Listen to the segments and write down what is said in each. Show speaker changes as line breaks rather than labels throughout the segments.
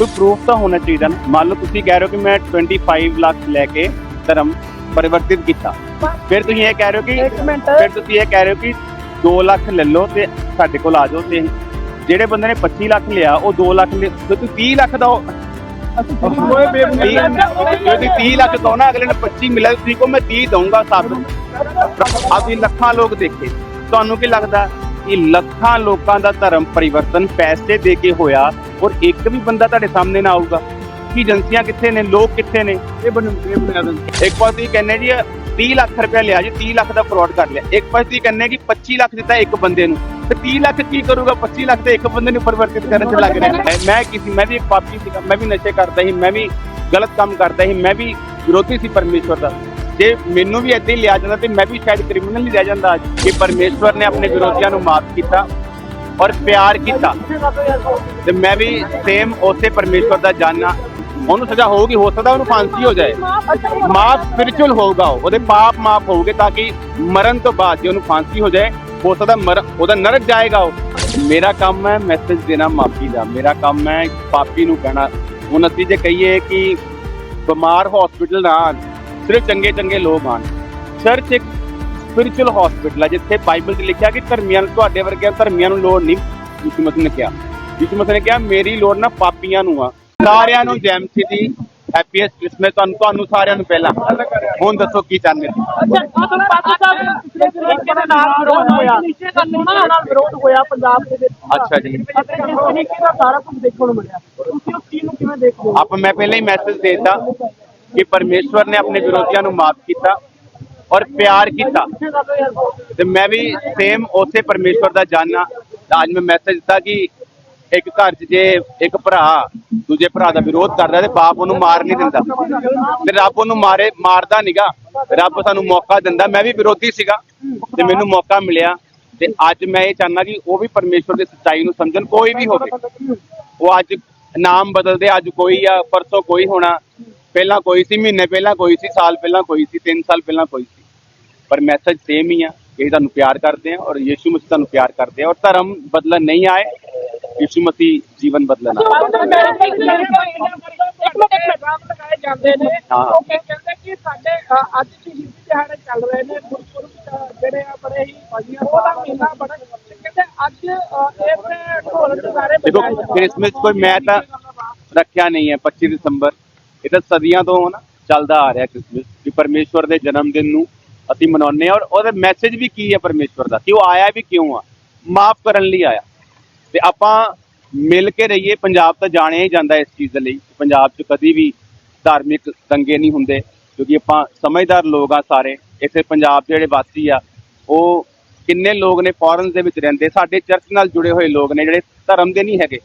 ਕੋਈ ਪ੍ਰੂਫ ਤਾਂ ਹੋਣਾ ਚਾਹੀਦਾ ਨਾ। ਮੰਨ ਲਓ ਤੁਸੀਂ ਕਹਿ ਰਹੇ ਹੋ ਕਿ ਮੈਂ 25 ਲੱਖ ਲੈ ਕੇ ਧਰਮ ਪਰਿਵਰਤਿਤ ਕੀਤਾ। ਫਿਰ ਤੁਸੀਂ ਇਹ ਕਹਿ ਰਹੇ ਹੋ ਕਿ
ਇੱਕ ਮਿੰਟ।
ਫਿਰ ਤੁਸੀਂ ਇਹ ਕਹਿ ਰਹੇ ਹੋ ਕਿ 2 ਲੱਖ ਲੈ ਲਓ ਤੇ ਸਾਡੇ ਕੋਲ ਆ ਜਾਓ ਤੇ ਜਿਹੜੇ ਬੰਦੇ ਨੇ 25 ਲੱਖ ਲਿਆ ਉਹ 2 ਲੱਖ ਲਿਆ। ਤੇ ਤੁਸੀਂ 30 ਲੱਖ ਦਾ
ਓਏ ਬੇਬੀ
ਜੇ ਤੁਸੀਂ 30 ਲੱਖ ਦੋ ਨਾ ਅਗਲੇ ਨੇ 25 ਮਿਲਿਆ ਤੁਸੀਂ ਕੋ ਮੈਂ 30 ਦਊਂਗਾ ਸਾਬਤ ਅਸੀਂ ਲੱਖਾਂ ਲੋਕ ਦੇਖੇ। ਤੁਹਾਨੂੰ ਕੀ ਲੱਗਦਾ ਕਿ ਲੱਖਾਂ ਲੋਕਾਂ ਦਾ ਧਰਮ ਪਰਿਵਰਤਨ ਪੈਸੇ ਦੇ ਕੇ ਹੋਇਆ ਔਰ ਇੱਕ ਵੀ ਬੰਦਾ ਤੁਹਾਡੇ ਸਾਹਮਣੇ ਨਾ ਆਊਗਾ। ਕੀ ਏਜੰਸੀਆਂ ਕਿੱਥੇ ਨੇ, ਲੋਕ ਕਿੱਥੇ ਨੇ,
ਇਹ ਬਣ
ਇੱਕ ਪਾਸੇ ਤੁਸੀਂ ਕਹਿੰਦੇ ਜੀ 30 ਲੱਖ ਰੁਪਏ ਲਿਆ ਜੀ 30 ਲੱਖ ਦਾ ਫਰਾਡ ਕਰ ਲਿਆ। ਇੱਕ ਪਾਸੇ ਤੁਸੀਂ ਕਹਿੰਦੇ ਕਿ 25 ਲੱਖ ਦਿੱਤਾ ਇੱਕ ਬੰਦੇ ਨੂੰ। ਤੇ 30 ਲੱਖ ਕੀ ਕਰੂਗਾ? 25 ਲੱਖ ਤੇ ਇੱਕ ਬੰਦੇ ਨੂੰ ਪਰਿਵਰਤਿਤ ਕਰਨ ਚ ਲੱਗ ਰਿਹਾ। ਹੈ ਮੈਂ ਕਿਸੇ ਮੈਂ ਵੀ ਇੱਕ ਪਾਪੀ ਸੀਗਾ। ਮੈਂ ਵੀ ਨਸ਼ੇ ਕਰਦਾ ਸੀ। ਮੈਂ ਵੀ ਗਲਤ ਕੰਮ ਕਰਦਾ ਸੀ। ਮੈਂ ਵੀ ਵਿਰੋਧੀ ਸੀ ਪਰਮੇਸ਼ਵਰ ਦਾ। ਜੇ ਮੈਨੂੰ ਵੀ ਇੱਦਾਂ ਹੀ ਲਿਆ ਜਾਂਦਾ ਤੇ ਮੈਂ ਵੀ ਸ਼ਾਇਦ ਕ੍ਰਿਮੀਨਲ ਹੀ ਰਹਿ ਜਾਂਦਾ ਅੱਜ। ਕਿ ਪਰਮੇਸ਼ਵਰ ਨੇ ਆਪਣੇ ਵਿਰੋਧੀਆਂ ਨੂੰ ਮਾਫ ਕੀਤਾ ਔਰ ਪਿਆਰ ਕੀਤਾ। ਤੇ ਮੈਂ ਵੀ ਸੇਮ ਉਸੇ ਪਰਮੇਸ਼ਵਰ ਦਾ ਜਾਨਣਾ ਉਹਨੂੰ ਸਜ਼ਾ ਹੋਊਗੀ ਹੋ ਸਕਦਾ ਉਹਨੂੰ ਫਾਂਸੀ ਹੋ ਜਾਏ। ਮਾਫ ਸਪਿਰਚੁਅਲ ਹੋਊਗਾ ਉਹਦੇ ਪਾਪ ਮਾਫ ਹੋਊਗੇ ਤਾਂ ਕਿ ਮਰਨ ਤੋਂ ਬਾਅਦ ਜੇ ਉਹਨੂੰ ਫਾਂਸੀ ਹੋ ਜਾਏ ਹੋ ਸਕਦਾ ਮਰ ਉਹਦਾ ਨਰਕ ਜਾਏਗਾ ਉਹ। ਮੇਰਾ ਕੰਮ ਹੈ ਮੈਸੇਜ ਦੇਣਾ ਮਾਫੀ ਦਾ। ਮੇਰਾ ਕੰਮ ਹੈ ਪਾਪੀ ਨੂੰ ਕਹਿਣਾ। ਹੁਣ ਅਸੀਂ ਜੇ ਕਹੀਏ ਕਿ ਬਿਮਾਰ ਹਸਪੀਟਲ ਨਾ ਆਉਣ, ਸਿਰਫ ਚੰਗੇ ਚੰਗੇ ਲੋਕ ਆਣ ਚਰਚ ਇੱਕ ਸਪਿਰਚੁਅਲ ਹਸਪੀਟਲ ਹੈ ਜਿੱਥੇ ਬਾਈਬਲ 'ਚ ਲਿਖਿਆ ਕਿ ਧਰਮੀਆਂ ਨੂੰ ਤੁਹਾਡੇ ਵਰਗਿਆਂ ਧਰਮੀਆਂ ਨੂੰ ਲੋੜ ਨਹੀਂ ਯਿਸੂ ਮਸੀਹ ਨੇ ਕਿਹਾ। ਯਿਸੂ ਮਸੀਹ ਨੇ ਕਿਹਾ ਮੇਰੀ ਲੋੜ ਨਾ ਪਾਪੀਆਂ ਨੂੰ ਆ। ਸਾਰਿਆਂ ਨੂੰ ਜੈਮਸੀ ਦੀ ਹੈਪੀਐਸਟ ਕ੍ਰਿਸਮਸ ਤੁਹਾਨੂੰ ਤੁਹਾਨੂੰ ਸਾਰਿਆਂ ਨੂੰ ਪਹਿਲਾਂ। ਹੁਣ ਦੱਸੋ ਕੀ ਚਾਹੁੰਦੇ ਹੋ?
ਅੱਛਾ ਪਾਸਾ ਸਾਹਿਬ ਤਰੀਕੇ ਦੇ ਨਾਲ ਵਿਰੋਧ ਹੋਇਆ। ਨੀਚੇ ਕਾਨੂੰਨਾਂ ਨਾਲ ਵਿਰੋਧ ਹੋਇਆ ਪੰਜਾਬ ਦੇ ਵਿੱਚ।
ਅੱਛਾ ਜੀ।
ਅਤੇ ਜਿਸ ਤਰੀਕੇ ਦਾ ਸਾਰਾ ਕੁਝ ਦੇਖਣ ਨੂੰ ਮਿਲਿਆ। ਤੁਸੀਂ ਉਸ ਚੀਜ਼ ਨੂੰ ਕਿਵੇਂ ਦੇਖਦੇ ਹੋ?
ਆਪ ਮੈਂ ਪਹਿਲਾਂ ਹੀ ਮੈਸੇਜ ਦੇਤਾ ਕਿ ਪਰਮੇਸ਼ਵਰ ਨੇ ਆਪਣੇ ਵਿਰੋਧੀਆਂ ਨੂੰ ਮਾਫ ਕੀਤਾ। ਔਰ ਪਿਆਰ ਕੀਤਾ। ਤੇ ਮੈਂ ਵੀ ਸੇਮ ਉਸੇ ਪਰਮੇਸ਼ਵਰ ਦਾ ਜਾਨਣਾ ਅੱਜ ਮੈਂ ਮੈਸੇਜ ਦਿੱਤਾ ਕਿ ਇੱਕ ਘਰ 'ਚ ਜੇ ਇੱਕ ਭਰਾ, ਦੂਜੇ ਭਰਾ ਦਾ ਵਿਰੋਧ ਕਰਦਾ ਤੇ ਬਾਪ ਉਹਨੂੰ ਮਾਰ ਨਹੀਂ ਦਿੰਦਾ। ਤੇ ਰੱਬ ਉਹਨੂੰ ਮਾਰੇ, ਮਾਰਦਾ ਨਿਗਾ ਰੱਬ ਸਾਨੂੰ ਮੌਕਾ ਦਿੰਦਾ। ਮੈਂ ਵੀ ਵਿਰੋਧੀ ਸੀਗਾ ਤੇ ਮੈਨੂੰ ਮੌਕਾ ਮਿਲਿਆ। ਤੇ ਅੱਜ ਮੈਂ ਇਹ ਚਾਹੁੰਦਾ ਕਿ ਉਹ ਵੀ ਪਰਮੇਸ਼ਵਰ ਦੀ ਸੱਚਾਈ ਨੂੰ ਸਮਝਣ, ਕੋਈ ਵੀ ਹੋਵੇ। ਉਹ ਅੱਜ ਨਾਮ ਬਦਲਦੇ, ਅੱਜ ਕੋਈ ਆ, ਪਰਸੋਂ ਕੋਈ ਹੋਣਾ। ਪਹਿਲਾਂ ਕੋਈ ਸੀ, ਮਹੀਨੇ ਪਹਿਲਾਂ ਕੋਈ ਸੀ, ਸਾਲ ਪਹਿਲਾਂ ਕੋਈ ਸੀ 3 ਸਾਲ ਪਹਿਲਾਂ ਕੋਈ ਸੀ। ਪਰ ਮੈਸੇਜ ਸੇਮ ਹੀ ਆ ਕਿ ਤੁਹਾਨੂੰ ਪਿਆਰ ਕਰਦੇ ਆ ਔਰ ਯੀਸ਼ੂ ਮਸੀਹ ਤੁਹਾਨੂੰ ਪਿਆਰ ਕਰਦੇ ਆ ਔਰ ਧਰਮ ਬਦਲਣ ਨਹੀਂ ਆਏ ਯੀਸ਼ੂ ਮਸੀਹ ਜੀਵਨ ਬਦਲਣ ਆਏ
ਲਗਾਏ ਜਾਂਦੇ ਨੇ
ਹਾਂ।
ਉਹ ਕਹਿੰਦੇ ਕਿ ਸਾਡੇ ਅ, ਅੱਜ ਸ਼ਹੀਦੀ ਦਿਹਾੜੇ ਚੱਲ ਰਹੇ ਨੇ ਗੁਰਪੁਰਬ ਅ, ਜਿਹੜੇ ਆ ਬੜੇ ਹੀ ਵਧੀਆ ਉਹਦਾ ਮਹੀਨਾ ਬੜਾ ਤੇ ਕਹਿੰਦੇ ਅੱਜ ਅ, ਇਸ ਢੋਲ ਨਗਾਰੇ
ਦੇਖੋ। ਕ੍ਰਿਸਮਸ ਕੋਈ ਮੈਂ ਤਾਂ ਰੱਖਿਆ ਨਹੀਂ ਹੈ 25 ਦਸੰਬਰ ਇਹ ਤਾਂ ਸਦੀਆਂ ਤੋਂ ਨਾ ਚੱਲਦਾ ਆ ਰਿਹਾ ਕ੍ਰਿਸਮਸ ਕਿ ਪਰਮੇਸ਼ਵਰ ਦੇ ਜਨਮ ਦਿਨ ਨੂੰ ਅਸੀਂ ਮਨਾਉਂਦੇ ਹਾਂ ਔਰ ਉਹਦਾ ਮੈਸੇਜ ਵੀ ਕੀ ਹੈ ਪਰਮੇਸ਼ਵਰ ਦਾ ਕਿ ਉਹ ਆਇਆ ਵੀ ਕਿਉਂ ਆ? ਮਾਫ ਕਰਨ ਲਈ ਆਇਆ। ਤੇ ਆਪਾਂ ਮਿਲ ਕੇ ਰਹੀਏ, ਪੰਜਾਬ ਤਾਂ ਜਾਣਿਆ ਹੀ ਜਾਂਦਾ ਇਸ ਚੀਜ਼ ਦੇ ਲਈ ਪੰਜਾਬ 'ਚ ਕਦੀ ਵੀ ਧਾਰਮਿਕ ਦੰਗੇ ਨਹੀਂ ਹੁੰਦੇ, ਕਿਉਂਕਿ ਆਪਾਂ ਸਮਝਦਾਰ ਲੋਕ ਆ ਸਾਰੇ। ਇੱਥੇ ਪੰਜਾਬ ਦੇ ਜਿਹੜੇ ਵਾਸੀ ਆ, ਉਹ ਕਿੰਨੇ ਲੋਕ ਨੇ ਫੋਰਨ ਦੇ ਵਿੱਚ ਰਹਿੰਦੇ, ਸਾਡੇ ਚਰਚ ਨਾਲ ਜੁੜੇ ਹੋਏ ਲੋਕ ਨੇ ਜਿਹੜੇ ਧਰਮ ਦੇ ਨਹੀਂ ਹੈਗੇ।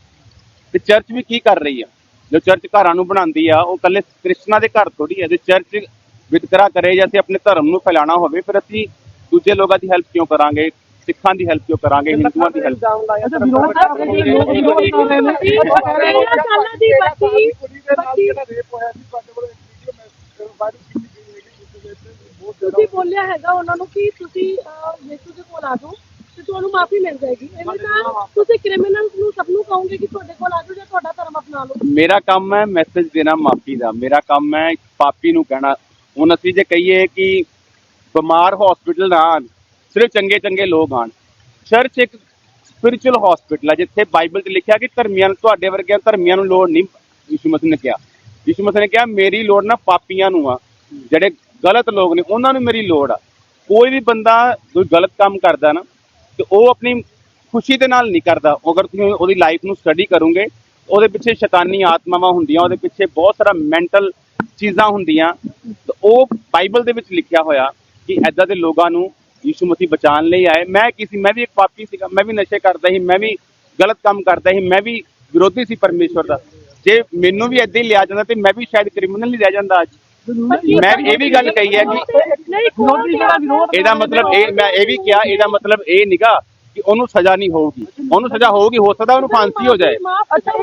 ਤੇ ਚਰਚ ਵੀ ਕੀ ਕਰ ਰਹੀ ਆ? ਜੋ ਚਰਚ ਘਰਾਂ ਨੂੰ ਬਣਾਉਂਦੀ ਆ, ਉਹ ਕੱਲੇ ਕ੍ਰਿਸਚਨਾਂ ਦੇ ਘਰ ਥੋੜੀ ਹੈ ਜੇ ਚਰਚ ਵਿਤਕਰਾ ਕਰੇ ਜਾਂ ਅਸੀਂ ਆਪਣੇ ਧਰਮ ਨੂੰ ਫੈਲਾਉਣਾ ਹੋਵੇ ਫਿਰ ਅਸੀਂ ਦੂਜੇ ਲੋਕਾਂ ਦੀ ਹੈਲਪ ਕਿਉਂ ਕਰਾਂਗੇ? ਸਿੱਖਾਂ ਦੀ ਹੈਲਪ ਕਿਉਂ ਕਰਾਂਗੇ? ਹਿੰਦੂਆਂ ਦੀ ਹੈਲਪ
ਤੁਸੀਂ ਬੋਲਿਆ ਹੈਗਾ ਉਹਨਾਂ ਨੂੰ ਕਿ ਤੁਸੀਂ ਯਿਸੂ ਦੇ ਕੋਲ ਆ ਜਾਓ ਤੇ ਤੁਹਾਨੂੰ ਮਾਫੀ ਮਿਲ ਜਾਏਗੀ। ਐਵੇਂ ਤਾਂ ਤੁਸੀਂ ਕ੍ਰਿਮੀਨਲ ਨੂੰ ਸਭ ਨੂੰ ਕਹੋਗੇ ਕਿ ਤੁਹਾਡੇ ਕੋਲ ਆ ਜਾਓ ਜਾਂ ਤੁਹਾਡਾ ਧਰਮ ਅਪਣਾ ਲਓ।
ਮੇਰਾ ਕੰਮ ਹੈ ਮੈਸੇਜ ਦੇਣਾ ਮਾਫੀ ਦਾ। ਮੇਰਾ ਕੰਮ ਹੈ ਪਾਪੀ ਨੂੰ ਕਹਿਣਾ ਹੁਣ ਅਸੀਂ ਜੇ ਕਹੀਏ ਕਿ ਬਿਮਾਰ ਹਸਪੀਟਲ ਨਾ ਆਉਣ, ਸਿਰਫ ਚੰਗੇ ਚੰਗੇ ਲੋਕ ਆਣ ਚਰਚ ਇੱਕ ਸਪਿਰਚੁਅਲ ਹਸਪੀਟਲ ਹੈ ਜਿੱਥੇ ਬਾਈਬਲ 'ਚ ਲਿਖਿਆ ਕਿ ਧਰਮੀਆਂ ਨੂੰ ਤੁਹਾਡੇ ਵਰਗਿਆਂ ਧਰਮੀਆਂ ਨੂੰ ਲੋੜ ਨਹੀਂ ਯਿਸੂ ਮਸੀਹ ਨੇ ਕਿਹਾ। ਯਿਸੂ ਮਸੀਹ ਨੇ ਕਿਹਾ ਮੇਰੀ ਲੋੜ ਨਾ ਪਾਪੀਆਂ ਨੂੰ ਆ ਜਿਹੜੇ ਗਲਤ ਲੋਕ ਨੇ ਉਹਨਾਂ ਨੂੰ ਮੇਰੀ ਲੋੜ ਆ। ਕੋਈ ਵੀ ਬੰਦਾ ਕੋਈ ਗਲਤ ਕੰਮ ਕਰਦਾ ਨਾ ਤੇ ਉਹ ਆਪਣੀ ਖੁਸ਼ੀ ਦੇ ਨਾਲ ਨਹੀਂ ਕਰਦਾ। ਅਗਰ ਤੁਸੀਂ ਉਹਦੀ ਲਾਈਫ ਨੂੰ ਸਟੱਡੀ ਕਰੋਗੇ ਉਹਦੇ ਪਿੱਛੇ ਸ਼ੈਤਾਨੀ ਆਤਮਾਵਾਂ ਹੁੰਦੀਆਂ ਉਹਦੇ ਪਿੱਛੇ ਬਹੁਤ ਸਾਰਾ ਮੈਂਟਲ ਚੀਜ਼ਾਂ ਹੁੰਦੀਆਂ। ਉਹ ਬਾਈਬਲ ਦੇ ਵਿੱਚ ਲਿਖਿਆ ਹੋਇਆ ਕਿ ਐਦਾਂ ਦੇ ਲੋਕਾਂ ਨੂੰ ਯਿਸੂ ਮਸੀਹ ਬਚਾਉਣ ਲਈ ਆਏ। ਮੈਂ ਕਿਸੇ ਮੈਂ ਵੀ ਇੱਕ ਪਾਪੀ ਸੀਗਾ। ਮੈਂ ਵੀ ਨਸ਼ੇ ਕਰਦਾ ਸੀ। ਮੈਂ ਵੀ ਗਲਤ ਕੰਮ ਕਰਦਾ ਸੀ। ਮੈਂ ਵੀ ਵਿਰੋਧੀ ਸੀ ਪਰਮੇਸ਼ਵਰ ਦਾ। ਜੇ ਮੈਨੂੰ ਵੀ ਏਦਾਂ ਹੀ ਲਿਆ ਜਾਂਦਾ ਤੇ ਮੈਂ ਵੀ ਸ਼ਾਇਦ ਕ੍ਰਿਮੀਨਲ ਹੀ ਰਹਿ ਜਾਂਦਾ ਅੱਜ। ਮੈਂ ਇਹ ਵੀ ਗੱਲ ਕਹੀ ਹੈ ਕਿ ਇਹਦਾ ਮਤਲਬ ਇਹ ਮੈਂ ਇਹ ਵੀ ਕਿਹਾ, ਇਹਦਾ ਮਤਲਬ ਇਹ ਨਿਗਾ ਕਿ ਉਹਨੂੰ ਸਜ਼ਾ ਨਹੀਂ ਹੋਊਗੀ। ਉਹਨੂੰ ਸਜ਼ਾ ਹੋਊਗੀ, ਹੋ ਸਕਦਾ ਉਹਨੂੰ ਫਾਂਸੀ ਹੋ ਜਾਏ।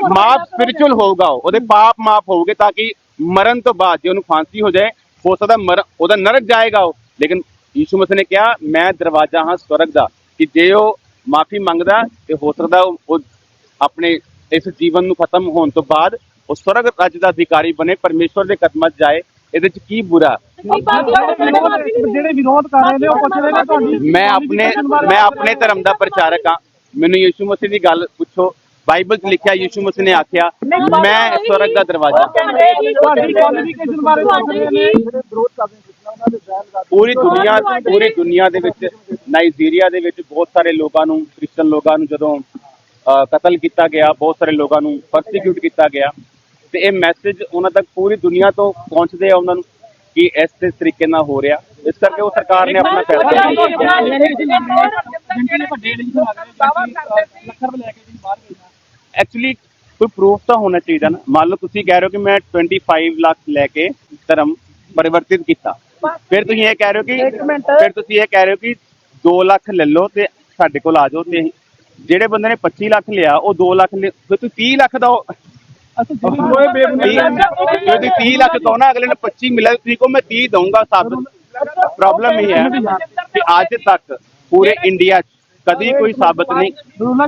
ਮਾਫ ਸਪਿਰਚੁਅਲ ਹੋਊਗਾ ਉਹਦੇ ਪਾਪ ਮਾਫ ਹੋਊਗੇ ਤਾਂ ਕਿ ਮਰਨ ਤੋਂ ਬਾਅਦ ਜੇ ਉਹਨੂੰ ਫਾਂਸੀ ਹੋ ਜਾਏ ਹੋ ਸਕਦਾ ਮਰ ਉਹਦਾ ਨਰਕ ਜਾਏਗਾ ਉਹ। ਲੇਕਿਨ ਯੀਸ਼ੂ ਮਸੀਹ ਨੇ ਕਿਹਾ ਮੈਂ ਦਰਵਾਜ਼ਾ ਹਾਂ ਸਵਰਗ ਦਾ। ਕਿ ਜੇ ਉਹ ਮਾਫੀ ਮੰਗਦਾ ਤੇ ਹੋ ਸਕਦਾ ਉਹ ਉਹ ਆਪਣੇ ਇਸ ਜੀਵਨ ਨੂੰ ਖਤਮ ਹੋਣ ਤੋਂ ਬਾਅਦ ਉਹ ਸਵਰਗ ਰਾਜ ਦਾ ਅਧਿਕਾਰੀ ਬਣੇ ਪਰਮੇਸ਼ਵਰ ਦੇ ਕਦਮਾਂ 'ਚ ਜਾਏ। ਇਹਦੇ 'ਚ ਕੀ ਬੁਰਾ?
ਜਿਹੜੇ ਵਿਰੋਧ ਕਰ ਰਹੇ ਨੇ ਉਹ ਪੁੱਛ ਰਹੇ ਨੇ ਤੁਹਾਡੀ
ਮੈਂ ਆਪਣੇ ਮੈਂ ਆਪਣੇ ਧਰਮ ਦਾ ਪ੍ਰਚਾਰਕ ਹਾਂ। ਮੈਨੂੰ ਯੀਸ਼ੂ ਮਸੀਹ ਦੀ ਗੱਲ ਪੁੱਛੋ। ਬਾਈਬਲ 'ਚ ਲਿਖਿਆ ਯੀਸ਼ੂ ਮਸੀਹ ਨੇ ਆਖਿਆ ਮੈਂ ਸਵਰਗ ਦਾ ਦਰਵਾਜ਼ਾ।
ਤੁਹਾਡੀ ਕੁਆਲੀਫਿਕੇਸ਼ਨ ਬਾਰੇ
ਪੂਰੀ ਦੁਨੀਆ ਪੂਰੀ ਦੁਨੀਆ ਦੇ ਵਿੱਚ ਨਾਈਜੀਰੀਆ ਦੇ ਵਿੱਚ ਬਹੁਤ ਸਾਰੇ ਲੋਕਾਂ ਨੂੰ ਕ੍ਰਿਸਚਨ ਲੋਕਾਂ ਨੂੰ ਜਦੋਂ ਕਤਲ ਕੀਤਾ ਗਿਆ ਬਹੁਤ ਸਾਰੇ ਲੋਕਾਂ ਨੂੰ ਪਰਸੀਕਿਊਟ ਕੀਤਾ ਗਿਆ। ਤੇ ਇਹ ਮੈਸੇਜ ਉਹਨਾਂ ਤੱਕ ਪੂਰੀ ਦੁਨੀਆ ਤੋਂ ਪਹੁੰਚਦੇ ਆ ਉਹਨਾਂ ਨੂੰ ਕਿ ਇਸ ਇਸ ਤਰੀਕੇ ਨਾਲ ਹੋ ਰਿਹਾ। ਇਸ ਕਰਕੇ ਉਹ ਸਰਕਾਰ ਨੇ ਆਪਣਾ ਫੈਸਲਾ ਲਿਆ। ਐਕਚੁਅਲੀ ਕੋਈ ਪ੍ਰੂਫ ਤਾਂ ਹੋਣਾ ਚਾਹੀਦਾ ਨਾ। ਮੰਨ ਲਓ ਤੁਸੀਂ ਕਹਿ ਰਹੇ ਹੋ ਕਿ ਮੈਂ 25 ਲੱਖ ਲੈ ਕੇ ਧਰਮ ਪਰਿਵਰਤਿਤ ਕੀਤਾ। ਫਿਰ ਤੁਸੀਂ ਇਹ ਕਹਿ ਰਹੇ ਹੋ ਕਿ ਫਿਰ ਤੁਸੀਂ ਇਹ ਕਹਿ ਰਹੇ ਹੋ ਕਿ 2 ਲੱਖ ਲੈ ਲਓ ਤੇ ਸਾਡੇ ਕੋਲ ਆ ਜਾਓ ਤੇ ਜਿਹੜੇ ਬੰਦੇ ਨੇ 25 ਲੱਖ ਲਿਆ ਉਹ 2 ਲੱਖ ਫਿਰ ਤੁਸੀਂ 30 ਲੱਖ ਦਾ
ਅਸੀਂ ਬੇਬੁਨਿਆਦ
ਜੇ ਤੁਸੀਂ 30 ਲੱਖ ਦੋ ਨਾ ਅਗਲੇ ਨੇ 25 ਮਿਲਿਆ ਤੁਸੀਂ ਕਹੋ ਮੈਂ 30 ਦਊਂਗਾ ਸਾਬਤ ਪ੍ਰੋਬਲਮ ਇਹ ਹੈ ਕਿ ਅੱਜ ਤੱਕ ਪੂਰੇ ਇੰਡੀਆ 'ਚ ਕਦੀ ਕੋਈ ਸਾਬਤ ਨਹੀਂ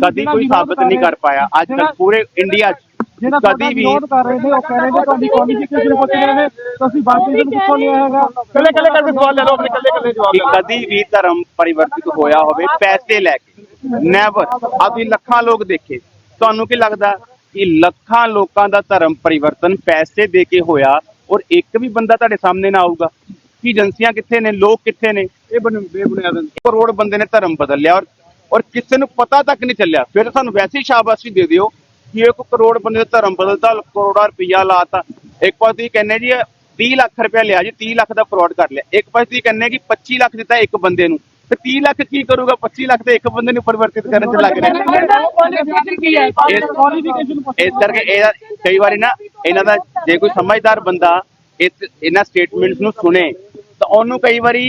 ਕਦੀ ਕੋਈ ਸਾਬਤ ਨਹੀਂ ਕਰ ਪਾਇਆ। ਅੱਜ ਤੱਕ ਪੂਰੇ ਇੰਡੀਆ 'ਚ
ਜਿਹੜਾ
ਕਦੀ ਵੀ
ਵਿਰੋਧ ਕਰ ਰਹੇ ਨੇ ਉਹ ਕਹਿ ਰਹੇ ਨੇ ਤੁਹਾਡੀ ਕੁਆਲੀਫਿਕੇਸ਼ਨ ਪੁੱਛ ਰਹੇ ਨੇ ਤੁਸੀਂ ਬਾਕੀ ਨੂੰ ਕਿੱਥੋਂ ਲਿਆ ਹੈਗਾ। ਕੱਲੇ ਕੱਲੇ ਕਰਕੇ ਸਵਾਲ ਲੈ ਲਓ ਆਪਣੇ ਕੱਲੇ ਕੱਲੇ
ਕਿ ਕਦੀ ਵੀ ਧਰਮ ਪਰਿਵਰਤਿਤ ਹੋਇਆ ਹੋਵੇ ਪੈਸੇ ਲੈ ਕੇ। ਨੈਵਰ ਆਪੀ ਲੱਖਾਂ ਲੋਕ ਦੇਖੇ। ਤੁਹਾਨੂੰ ਕੀ ਲੱਗਦਾ ਕਿ ਲੱਖਾਂ ਲੋਕਾਂ ਦਾ ਧਰਮ ਪਰਿਵਰਤਨ ਪੈਸੇ ਦੇ ਕੇ ਹੋਇਆ ਔਰ ਇੱਕ ਵੀ ਬੰਦਾ ਤੁਹਾਡੇ ਸਾਹਮਣੇ ਨਾ ਆਊਗਾ? ਕਿ ਏਜੰਸੀਆਂ ਕਿੱਥੇ ਨੇ? ਲੋਕ ਕਿੱਥੇ ਨੇ? ਇਹ ਬਣ ਬੇਬੁਨਿਆਦ ਕਰੋੜ ਬੰਦੇ ਨੇ ਧਰਮ ਬਦਲ ਲਿਆ ਔਰ ਔਰ ਕਿਸੇ ਨੂੰ ਪਤਾ ਤੱਕ ਨਹੀਂ ਚੱਲਿਆ। ਫਿਰ ਸਾਨੂੰ ਵੈਸੇ ਸ਼ਾਬਾਸ਼ੀ ਦੇ ਦਿਓ ਕਿ ਇੱਕ ਕਰੋੜ ਬੰਦੇ ਦਾ ਧਰਮ ਬਦਲਤਾ ਕਰੋੜਾ ਰੁਪਈਆ ਲਾਤਾ। ਇੱਕ ਪਾਸੇ ਤੁਸੀਂ ਕਹਿੰਦੇ ਜੀ ਇਹ 30 ਲੱਖ ਰੁਪਇਆ ਲਿਆ ਜੀ 30 ਲੱਖ ਦਾ ਫਰਾਡ ਕਰ ਲਿਆ। ਇੱਕ ਪਾਸੇ ਤੁਸੀਂ ਕਹਿੰਦੇ ਕਿ 25 ਲੱਖ ਦਿੱਤਾ ਇੱਕ ਬੰਦੇ ਨੂੰ। ਤੇ 30 ਲੱਖ ਕੀ ਕਰੂਗਾ? 25 ਲੱਖ ਤੇ ਇੱਕ ਬੰਦੇ ਨੂੰ ਪਰਿਵਰਤਿਤ ਕਰਨ 'ਚ ਲੱਗ ਰਿਹਾ। ਇਸ ਕਰਕੇ ਇਹ ਕਈ ਵਾਰੀ ਨਾ ਇਹਨਾਂ ਦਾ ਜੇ ਕੋਈ ਸਮਝਦਾਰ ਬੰਦਾ ਇਹਨਾਂ ਸਟੇਟਮੈਂਟਸ ਨੂੰ ਸੁਣੇ, ਤਾਂ ਉਹਨੂੰ ਕਈ ਵਾਰੀ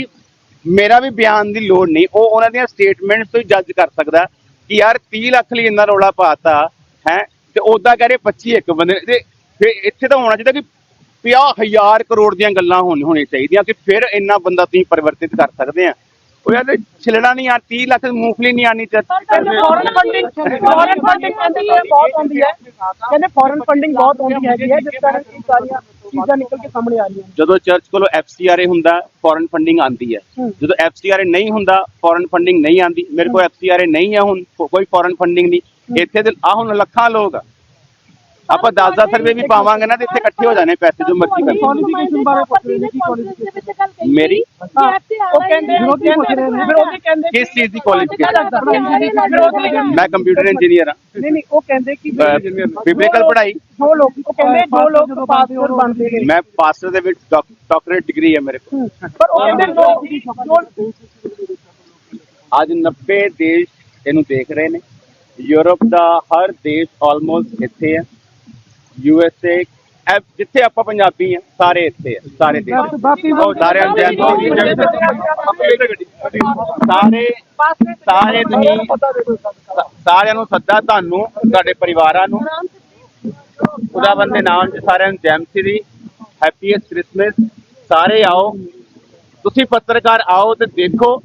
ਮੇਰਾ ਵੀ ਬਿਆਨ ਦੀ ਲੋੜ ਨਹੀਂ। ਉਹ ਉਹਨਾਂ ਦੀਆਂ ਸਟੇਟਮੈਂਟਸ ਤੋਂ ਜੱਜ ਕਰ ਸਕਦਾ ਕਿ ਯਾਰ 30 ਲੱਖ ਲਈ ਇੰਨਾ ਰੌਲਾ ਪਾਤਾ ਹੈ ਤੇ ਉਦਾਂ ਕਹ ਰਹੇ 25 ਇੱਕ ਬੰਦੇ। ਤੇ ਫਿਰ ਇੱਥੇ ਤਾਂ ਹੋਣਾ ਚਾਹੀਦਾ ਕਿ 50000 ਕਰੋੜ ਦੀਆਂ ਗੱਲਾਂ ਹੋਣ ਹੋਣੀਆਂ ਚਾਹੀਦੀਆਂ ਕਿ ਫਿਰ ਇੰਨਾ ਬੰਦਾ ਤੁਸੀਂ ਪਰਿਵਰਤਿਤ ਕਰ ਸਕਦੇ ਆ। ਉਹ ਯਾਰ ਛਿਲੜਾ ਨਹੀਂ ਆ 30 ਲੱਖ ਮੂੰਗਫਲੀ ਨਹੀਂ ਆਣੀ
ਫੋਰਨ ਫੰਡਿੰਗ ਫੋਰਨ ਫੰਡਿੰਗ ਕਹਿੰਦੇ ਕਿ ਬਹੁਤ ਆਉਂਦੀ ਹੈ। ਕਹਿੰਦੇ ਫੋਰਨ ਫੰਡਿੰਗ ਬਹੁਤ ਆਉਂਦੀ ਹੈਗੀ ਹੈ ਜਿਸ ਕਾਰਨ ਇਹ ਸਾਰੀਆਂ ਚੀਜ਼ਾਂ ਨਿਕਲ ਕੇ ਸਾਹਮਣੇ ਆ ਰਹੀਆਂ
ਜਦੋਂ ਚਰਚ ਕੋਲੋਂ ਐਫਸੀਆਰਏ ਹੁੰਦਾ ਫੋਰਨ ਫੰਡਿੰਗ ਆਂਦੀ ਹੈ। ਜਦੋਂ ਐਫਸੀਆਰਏ ਨਹੀਂ ਹੁੰਦਾ ਫੋਰਨ ਫੰਡਿੰਗ ਨਹੀਂ ਆਂਦੀ ਮੇਰੇ ਕੋਲ ਐਫਸੀਆਰਏ ਨਹੀਂ ਹੈ ਹੁਣ ਕੋਈ ਫੋਰਨ ਫੰਡਿੰਗ ਨਹੀਂ। ਇੱਥੇ ਤੇ ਆ ਹੁਣ ਲੱਖਾਂ ਲੋਕ ਆ। ਆਪਾਂ 10-10 ਰੁਪਏ ਵੀ ਪਾਵਾਂਗੇ ਨਾ ਤੇ ਇੱਥੇ ਇਕੱਠੇ ਹੋ ਜਾਣੇ ਪੈਸੇ ਜੋ ਮਰਜ਼ੀ ਕਰ
qualification ਬਾਰੇ ਪੁੱਛ ਰਹੇ ਨੇ, ਕੀ qualification?
ਮੇਰੀ?
ਉਹ ਕਹਿੰਦੇ ਵਿਰੋਧੀ ਪੁੱਛ ਰਹੇ ਨੇ। ਵਿਰੋਧੀ ਕਹਿੰਦੇ
ਕਿਸ ਚੀਜ਼ ਦੀ ਕੁਆਲੀਫਿਕੇਸ਼ਨ ਮੈਂ ਕੰਪਿਊਟਰ ਇੰਜੀਨੀਅਰ ਹਾਂ।
ਨਹੀਂ ਨਹੀਂ ਉਹ ਕਹਿੰਦੇ ਕਿ
ਬਿਬਲੀਕਲ ਪੜ੍ਹਾਈ।
ਜੋ ਲੋਕ ਉਹ ਕਹਿੰਦੇ ਜੋ ਲੋਕ ਪਾਸਟਰ ਬਣਦੇ ਨੇ।
ਮੈਂ ਪਾਸਟਰ ਦੇ ਵਿੱਚ ਡਾਕਟਰੇਟ ਡਿਗਰੀ ਹੈ ਮੇਰੇ ਕੋਲ।
ਪਰ ਉਹ ਕਹਿੰਦੇ ਜੋ ਜੋ
ਅੱਜ 90 ਦੇਸ਼ ਇਹਨੂੰ ਦੇਖ ਰਹੇ ਨੇ। ਯੂਰਪ ਦਾ ਹਰ ਦੇਸ਼ ਆਲਮੋਸਟ ਇੱਥੇ ਹੈ। ਯੂ ਐਸ ਏ ਜਿੱਥੇ ਆਪਾਂ ਪੰਜਾਬੀ ਆ ਸਾਰੇ ਇੱਥੇ ਆ ਸਾਰੇ ਦੇਸ਼ ਉਹ ਸਾਰਿਆਂ ਨੂੰ ਜੈਨ ਸਾਰੇ ਸਾਰੇ ਤੁਸੀਂ ਸਾਰਿਆਂ ਨੂੰ ਸੱਦਾ ਤੁਹਾਨੂੰ ਤੁਹਾਡੇ ਪਰਿਵਾਰਾਂ ਨੂੰ। ਖੁਦਾਵੰਦ ਦੇ ਨਾਮ 'ਚ ਸਾਰਿਆਂ ਨੂੰ ਜੈਮ ਸ੍ਰੀ ਹੈਪੀਐਸਟ ਕ੍ਰਿਸਮਸ ਸਾਰੇ ਆਓ। ਤੁਸੀਂ ਪੱਤਰਕਾਰ ਆਓ ਤੇ ਦੇਖੋ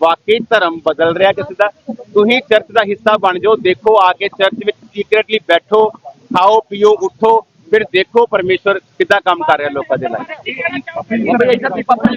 ਵਾਕਈ ਧਰਮ ਬਦਲ ਰਿਹਾ ਕਿਸੇ ਦਾ। ਤੁਸੀਂ ਚਰਚ ਦਾ ਹਿੱਸਾ ਬਣ ਜਾਓ ਦੇਖੋ ਆ ਕੇ ਚਰਚ ਵਿੱਚ ਸੀਕ੍ਰੇਟਲੀ ਬੈਠੋ। ਖਾਓ ਪੀਓ ਉੱਠੋ ਫਿਰ ਦੇਖੋ ਪਰਮੇਸ਼ਵਰ ਕਿੱਦਾਂ ਕੰਮ ਕਰ ਰਿਹਾ ਲੋਕਾਂ ਦੇ ਨਾਲ।